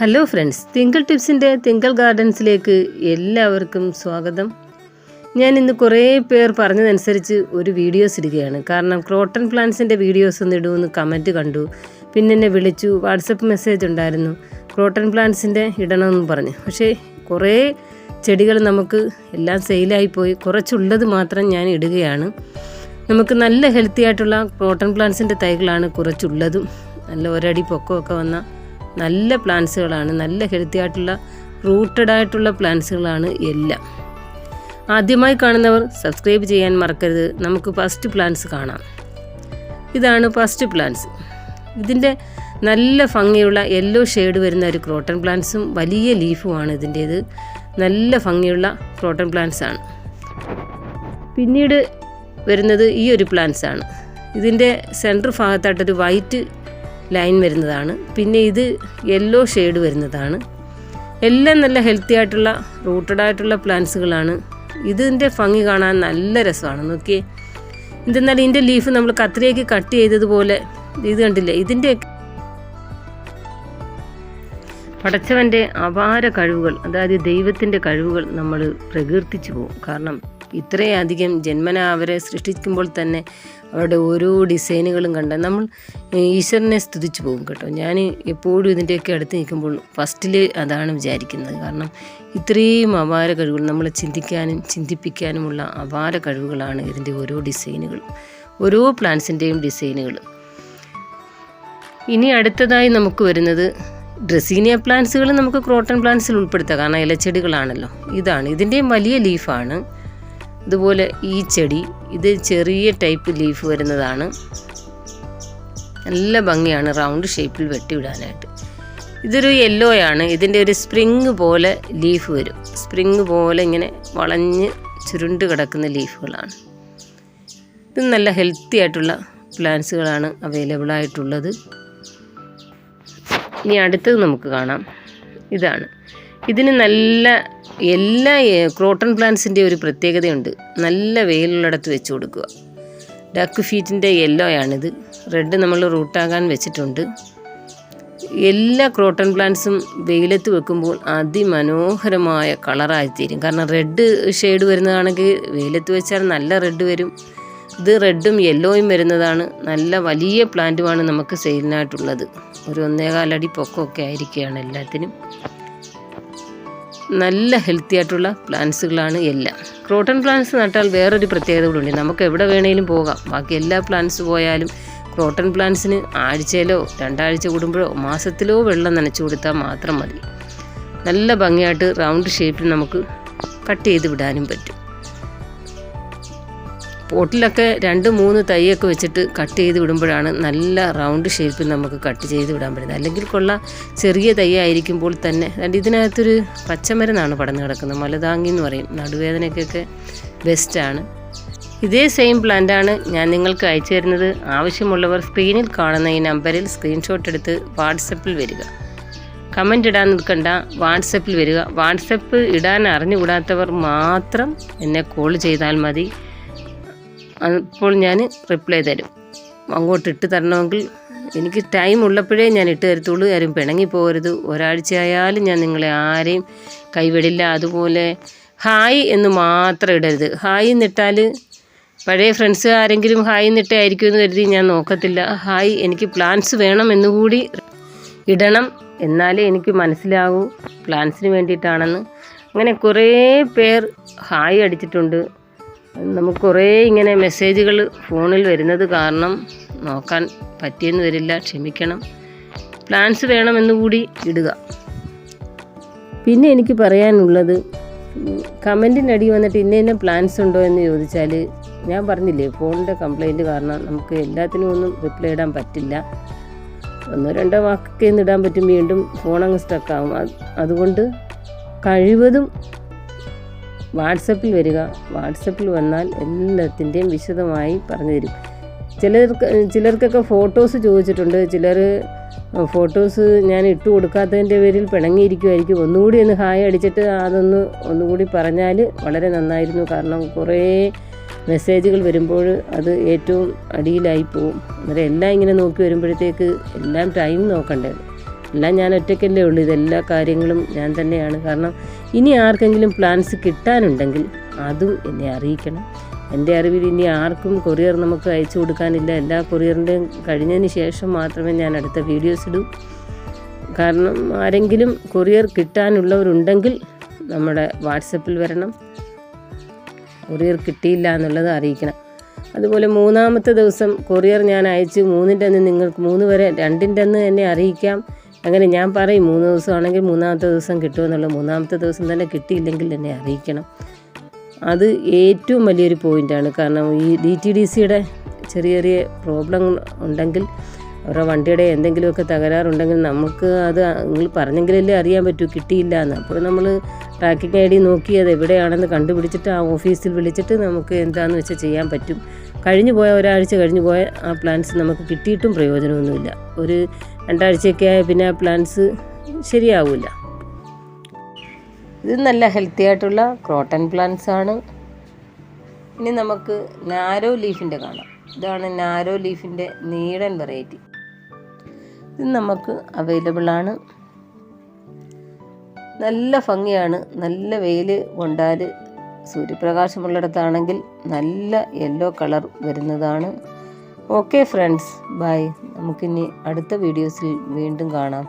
Hello friends തിങ്കൾ ടിപ്സിന്റെ തിങ്കൾ ഗാർഡൻസിലേക്ക് എല്ലാവർക്കും സ്വാഗതം. ഞാൻ ഇന്ന് കുറേ പേർ പറഞ്ഞതനുസരിച്ച് ഒരു വീഡിയോസ് ഇടുകയാണ്. കാരണം ക്രോട്ടൺ പ്ലാന്റ്സിന്റെ വീഡിയോസ് ഒന്ന് ഇടുമെന്ന് കമന്റ് കണ്ടു. പിന്നെ എന്നെ വിളിച്ചു വാട്സപ്പ് മെസ്സേജ് ഉണ്ടായിരുന്നു. ക്രോട്ടൺ പ്ലാന്റ്സിന്റെ ഇടണമെന്ന് പറഞ്ഞു. പക്ഷേ കുറേ ചെടികൾ നമുക്ക് എല്ലാം സെയിലായി പോയി. കുറച്ചുള്ളത് മാത്രം ഞാൻ ഇടുകയാണ്. നമുക്ക് നല്ല ഹെൽത്തി ആയിട്ടുള്ള ക്രോട്ടൺ പ്ലാന്റ്സിന്റെ തൈകളാണ് കുറച്ചുള്ളതും. നല്ല ഒരടി പൊക്കമൊക്കെ വന്ന നല്ല പ്ലാന്റ്സുകളാണ് നല്ല ഹെൽത്തി ആയിട്ടുള്ള റൂട്ടഡ് ആയിട്ടുള്ള പ്ലാന്റ്സുകളാണ് എല്ലാം. ആദ്യമായി കാണുന്നവർ സബ്സ്ക്രൈബ് ചെയ്യാൻ മറക്കരുത്. നമുക്ക് ഫസ്റ്റ് പ്ലാന്റ്സ് കാണാം. ഇതാണ് ഫസ്റ്റ് പ്ലാന്റ്സ് ഇതിന്റെ നല്ല ഭംഗിയുള്ള യെല്ലോ ഷെയ്ഡ് വരുന്ന ഒരു ക്രോട്ടൺ പ്ലാന്റ്സും വലിയ ലീഫുമാണ് ഇതിന്റേത്. നല്ല ഭംഗിയുള്ള ക്രോട്ടൺ പ്ലാന്റ്സ് ആണ്. പിന്നീട് വരുന്നത് ഈ ഒരു പ്ലാന്റ്സ് ആണ്. ഇതിന്റെ സെന്റർ ഭാഗത്തായിട്ടൊരു വൈറ്റ് ലൈൻ വരുന്നതാണ്. പിന്നെ ഇത് യെല്ലോ ഷെയ്ഡ് വരുന്നതാണ്. എല്ലാം നല്ല ഹെൽത്തി ആയിട്ടുള്ള റൂട്ടഡ് ആയിട്ടുള്ള പ്ലാന്റ്സുകളാണ് ഇതിന്റെ ഭംഗി കാണാൻ നല്ല രസമാണ്. നോക്കിയേ. എന്തെന്നാൽ ഇതിന്റെ ലീഫ് നമ്മൾ കത്രിയൊക്കെ കട്ട് ചെയ്തതുപോലെ ഇത് കണ്ടില്ലേ? ഇതിന്റെ പടച്ചവന്റെ അപാര കഴിവുകൾ അതായത് ദൈവത്തിന്റെ കഴിവുകൾ നമ്മൾ പ്രകീർത്തിച്ചു പോകും. കാരണം ഇത്രയധികം ജന്മന അവരെ സൃഷ്ടിക്കുമ്പോൾ തന്നെ അവരുടെ ഓരോ ഡിസൈനുകളും കണ്ട നമ്മൾ ഈശ്വരനെ സ്തുതിച്ചു പോകും കേട്ടോ. ഞാൻ എപ്പോഴും ഇതിന്റെയൊക്കെ അടുത്ത് നിൽക്കുമ്പോൾ ഫസ്റ്റിൽ അതാണ് വിചാരിക്കുന്നത്. കാരണം ഇത്രയും അപാര കഴിവുകൾ നമ്മളെ ചിന്തിക്കാനും ചിന്തിപ്പിക്കാനുമുള്ള അപാര കഴിവുകളാണ് ഇതിന്റെ ഓരോ ഡിസൈനുകൾ ഓരോ പ്ലാന്റ്സിന്റെയും ഡിസൈനുകൾ. ഇനി അടുത്തതായി നമുക്ക് വരുന്നത് ഡ്രസീനിയ പ്ലാന്റ്സുകൾ നമുക്ക് ക്രോട്ടൺ പ്ലാന്റ്സിൽ ഉൾപ്പെടുത്താം. കാരണം ഇലച്ചെടികളാണല്ലോ. ഇതാണ് ഇതിന്റെയും വലിയ ലീഫാണ്. ഇതുപോലെ ഈ ചെടി ഇത് ചെറിയ ടൈപ്പ് ലീഫ് വരുന്നതാണ്. നല്ല ഭംഗിയാണ് റൗണ്ട് ഷേപ്പിൽ വെട്ടിവിടാനായിട്ട്. ഇതൊരു യെല്ലോ ആണ്. ഇതിന്റെ ഒരു സ്പ്രിങ് പോലെ ലീഫ് വരും. സ്പ്രിങ് പോലെ ഇങ്ങനെ വളഞ്ഞ് ചുരുണ്ട് കിടക്കുന്ന ലീഫുകളാണ് ഇത് നല്ല ഹെൽത്തി ആയിട്ടുള്ള പ്ലാന്റ്സുകളാണ് അവൈലബിൾ ആയിട്ടുള്ളത്. ഇനി അടുത്തത് നമുക്ക് കാണാം. ഇതാണ്. ഇതിന് നല്ല എല്ലാ ക്രോട്ടൺ പ്ലാന്റ്സിന്റെ ഒരു പ്രത്യേകതയുണ്ട്. നല്ല വെയിലുള്ളിടത്ത് വെച്ച് കൊടുക്കുക. ഡക്ക് ഫീറ്റിന്റെ യെല്ലോ ആണിത് റെഡ് നമ്മൾ റൂട്ടാകാൻ വെച്ചിട്ടുണ്ട്. എല്ലാ ക്രോട്ടൺ പ്ലാന്റ്സും വെയിലത്ത് വെക്കുമ്പോൾ അതിമനോഹരമായ കളറായി തീരും. കാരണം റെഡ് ഷെയ്ഡ് വരുന്നതാണെങ്കിൽ വെയിലത്ത് വെച്ചാൽ നല്ല റെഡ് വരും. ഇത് റെഡും യെല്ലോയും വരുന്നതാണ്. നല്ല വലിയ പ്ലാന്റുമാണ് നമുക്ക് സെയിലിനായിട്ടുള്ളത്. ഒരു ഒന്നേകാലടി പൊക്കമൊക്കെ ആയിരിക്കുകയാണ് എല്ലാത്തിനും. നല്ല ഹെൽത്തി ആയിട്ടുള്ള പ്ലാന്റ്സുകളാണ് എല്ലാം. ക്രോട്ടൺ പ്ലാന്റ്സ് നട്ടാൽ വേറൊരു പ്രത്യേകത കൂടെ നമുക്ക് എവിടെ വേണേലും പോകാം. ബാക്കി എല്ലാ പ്ലാന്റ്സ് പോയാലും ക്രോട്ടൺ പ്ലാന്റ്സിന് ആഴ്ചയിലോ രണ്ടാഴ്ച കൂടുമ്പോഴോ മാസത്തിലോ വെള്ളം നനച്ചു കൊടുത്താൽ മാത്രം മതി. നല്ല ഭംഗിയായിട്ട് റൗണ്ട് ഷേപ്പിൽ നമുക്ക് കട്ട് ചെയ്ത് വിടാനും പറ്റും. പോട്ടിലൊക്കെ രണ്ട് മൂന്ന് തൈയൊക്കെ വെച്ചിട്ട് കട്ട് ചെയ്ത് വിടുമ്പോഴാണ് നല്ല റൗണ്ട് ഷേപ്പിൽ നമുക്ക് കട്ട് ചെയ്ത് വിടാൻ പറ്റുന്നത്. അല്ലെങ്കിൽ കൊള്ള ചെറിയ തൈ ആയിരിക്കുമ്പോൾ തന്നെ. അതായത് ഇതിനകത്തൊരു പച്ചമരുന്നാണ് പടന്ന് കിടക്കുന്നത്. മലതാങ്ങി എന്ന് പറയും. നടുവേദനയ്ക്കൊക്കെ ബെസ്റ്റാണ് ഇതേ സെയിം പ്ലാന്റാണ് ഞാൻ നിങ്ങൾക്ക് അയച്ചു തരുന്നത്. ആവശ്യമുള്ളവർ സ്ക്രീനിൽ കാണുന്ന ഈ നമ്പറിൽ സ്ക്രീൻഷോട്ട് എടുത്ത് വാട്സപ്പിൽ വരിക. കമന്റ് ഇടാൻ നിൽക്കണ്ട. വാട്സപ്പിൽ വരിക. വാട്സപ്പ് ഇടാൻ അറിഞ്ഞുകൂടാത്തവർ മാത്രം എന്നെ കോൾ ചെയ്താൽ മതി. അപ്പോൾ ഞാൻ റിപ്ലൈ തരും. അങ്ങോട്ട് ഇട്ട് തരണമെങ്കിൽ എനിക്ക് ടൈം ഉള്ളപ്പോഴേ ഞാൻ ഇട്ട് തരത്തുള്ളൂ. ആരും പിണങ്ങി പോകരുത്. ഒരാഴ്ചയായാലും ഞാൻ നിങ്ങളെ ആരെയും കൈവിടില്ല. അതുപോലെ ഹായ് എന്ന് മാത്രം ഇടരുത്. ഹായ് എന്നിട്ടാൽ പഴയ ഫ്രണ്ട്സ് ആരെങ്കിലും ഹായ് എന്നിട്ടായിരിക്കും എന്ന് കരുതി ഞാൻ നോക്കത്തില്ല. ഹായ് എനിക്ക് പ്ലാൻസ് വേണം എന്നുകൂടി ഇടണം. എന്നാലേ എനിക്ക് മനസ്സിലാകൂ പ്ലാൻസിന് വേണ്ടിയിട്ടാണെന്ന്. അങ്ങനെ കുറേ പേർ ഹായ് അടിച്ചിട്ടുണ്ട്. നമുക്ക് കുറേ ഇങ്ങനെ മെസ്സേജുകൾ ഫോണിൽ വരുന്നത് കാരണം നോക്കാൻ പറ്റിയെന്ന് വരില്ല ക്ഷമിക്കണം. പ്ലാൻസ് വേണമെന്ന് കൂടി ഇടുക. പിന്നെ എനിക്ക് പറയാനുള്ളത് കമന്റിനടി വന്നിട്ട് ഇന്ന ഇന്ന പ്ലാൻസ് ഉണ്ടോ എന്ന് ചോദിച്ചാൽ ഞാൻ പറഞ്ഞില്ലേ ഫോണിന്റെ കംപ്ലൈന്റ് കാരണം നമുക്ക് എല്ലാത്തിനും ഒന്നും റിപ്ലൈ ഇടാൻ പറ്റില്ല. ഒന്നോ രണ്ടോ വാക്കൊക്കെ ഇടാൻ പറ്റും വീണ്ടും ഫോണങ്ങ് സ്റ്റക്കാവും അതുകൊണ്ട് കഴിവതും വാട്സപ്പിൽ വരിക. വാട്സപ്പിൽ വന്നാൽ എല്ലാത്തിന്റെയും വിശദമായി പറഞ്ഞു തരും. ചിലർക്ക് ചിലർക്കൊക്കെ ഫോട്ടോസ് ചോദിച്ചിട്ടുണ്ട്. ചിലർ ഫോട്ടോസ് ഞാൻ ഇട്ട് കൊടുക്കാത്തതിന്റെ പേരിൽ പിണങ്ങിയിരിക്കുമായിരിക്കും ഒന്നുകൂടി ഒന്ന് ഹായ് അടിച്ചിട്ട് അതൊന്ന് ഒന്നുകൂടി പറഞ്ഞാൽ വളരെ നന്നായിരുന്നു. കാരണം കുറേ മെസ്സേജുകൾ വരുമ്പോൾ അത് ഏറ്റവും അടിയിലായി പോകും. അന്നേരം എല്ലാം ഇങ്ങനെ നോക്കി വരുമ്പോഴത്തേക്ക് എല്ലാം ടൈം നോക്കണ്ടേ. എല്ലാം ഞാൻ ഒറ്റയ്ക്കല്ലേ ഉള്ളൂ. ഇതെല്ലാ കാര്യങ്ങളും ഞാൻ തന്നെയാണ്. കാരണം ഇനി ആർക്കെങ്കിലും പ്ലാൻസ് കിട്ടാനുണ്ടെങ്കിൽ അതും എന്നെ അറിയിക്കണം. എന്റെ അറിവിൽ ഇനി ആർക്കും കൊറിയർ നമുക്ക് അയച്ചു കൊടുക്കാനില്ല. എല്ലാ കൊറിയറിന്റെയും കഴിഞ്ഞതിന് ശേഷം മാത്രമേ ഞാൻ അടുത്ത വീഡിയോസ് ഇടൂ. കാരണം ആരെങ്കിലും കൊറിയർ കിട്ടാനുള്ളവരുണ്ടെങ്കിൽ നമ്മുടെ വാട്സപ്പിൽ വരണം. കൊറിയർ കിട്ടിയില്ല എന്നുള്ളത് അറിയിക്കണം. അതുപോലെ മൂന്നാമത്തെ ദിവസം കൊറിയർ ഞാൻ അയച്ച്. മൂന്നിന്റെ അന്ന് നിങ്ങൾക്ക് മൂന്ന് വരെ രണ്ടിന്റെ അന്ന് എന്നെ അറിയിക്കാം. അങ്ങനെ ഞാൻ പറയും മൂന്ന് ദിവസമാണെങ്കിൽ മൂന്നാമത്തെ ദിവസം കിട്ടുമെന്നുള്ളത് മൂന്നാമത്തെ ദിവസം തന്നെ കിട്ടിയില്ലെങ്കിൽ എന്നെ അറിയിക്കണം. അത് ഏറ്റവും വലിയൊരു പോയിന്റാണ് കാരണം ഈ ഡി ടി ഡി സിയുടെ ചെറിയ ചെറിയ പ്രോബ്ലം ഉണ്ടെങ്കിൽ അവരുടെ വണ്ടിയുടെ എന്തെങ്കിലുമൊക്കെ തകരാറുണ്ടെങ്കിൽ നമുക്ക് അത് നിങ്ങൾ പറഞ്ഞെങ്കിലല്ലേ അറിയാൻ പറ്റൂ കിട്ടിയില്ല എന്ന്. അപ്പോൾ നമ്മൾ ട്രാക്കിംഗ് ഐ ഡി നോക്കി അത് എവിടെയാണെന്ന് കണ്ടുപിടിച്ചിട്ട് ആ ഓഫീസിൽ വിളിച്ചിട്ട് നമുക്ക് എന്താണെന്ന് വെച്ചാൽ ചെയ്യാൻ പറ്റും. കഴിഞ്ഞു പോയ ഒരാഴ്ച കഴിഞ്ഞു പോയ ആ പ്ലാന്റ്സ് നമുക്ക് കിട്ടിയിട്ടും പ്രയോജനമൊന്നുമില്ല. ഒരു രണ്ടാഴ്ചയൊക്കെ ആയ പിന്നെ ആ പ്ലാന്റ്സ് ശരിയാവില്ല ഇത് നല്ല ഹെൽത്തി ആയിട്ടുള്ള ക്രോട്ടൺ പ്ലാന്റ്സ് ആണ്. ഇനി നമുക്ക് നാരോ ലീഫിന്റെ കാണാം. ഇതാണ് നാരോ ലീഫിന്റെ നീടൻ വെറൈറ്റി ഇത് നമുക്ക് അവൈലബിൾ ആണ്. നല്ല ഭംഗിയാണ്. നല്ല വെയിൽ കൊണ്ടാൽ സൂര്യപ്രകാശമുള്ളിടത്താണെങ്കിൽ നല്ല യെല്ലോ കളർ വരുന്നതാണ്. ഓക്കെ ഫ്രണ്ട്സ് ബൈ നമുക്കിനി അടുത്ത വീഡിയോസിൽ വീണ്ടും കാണാം.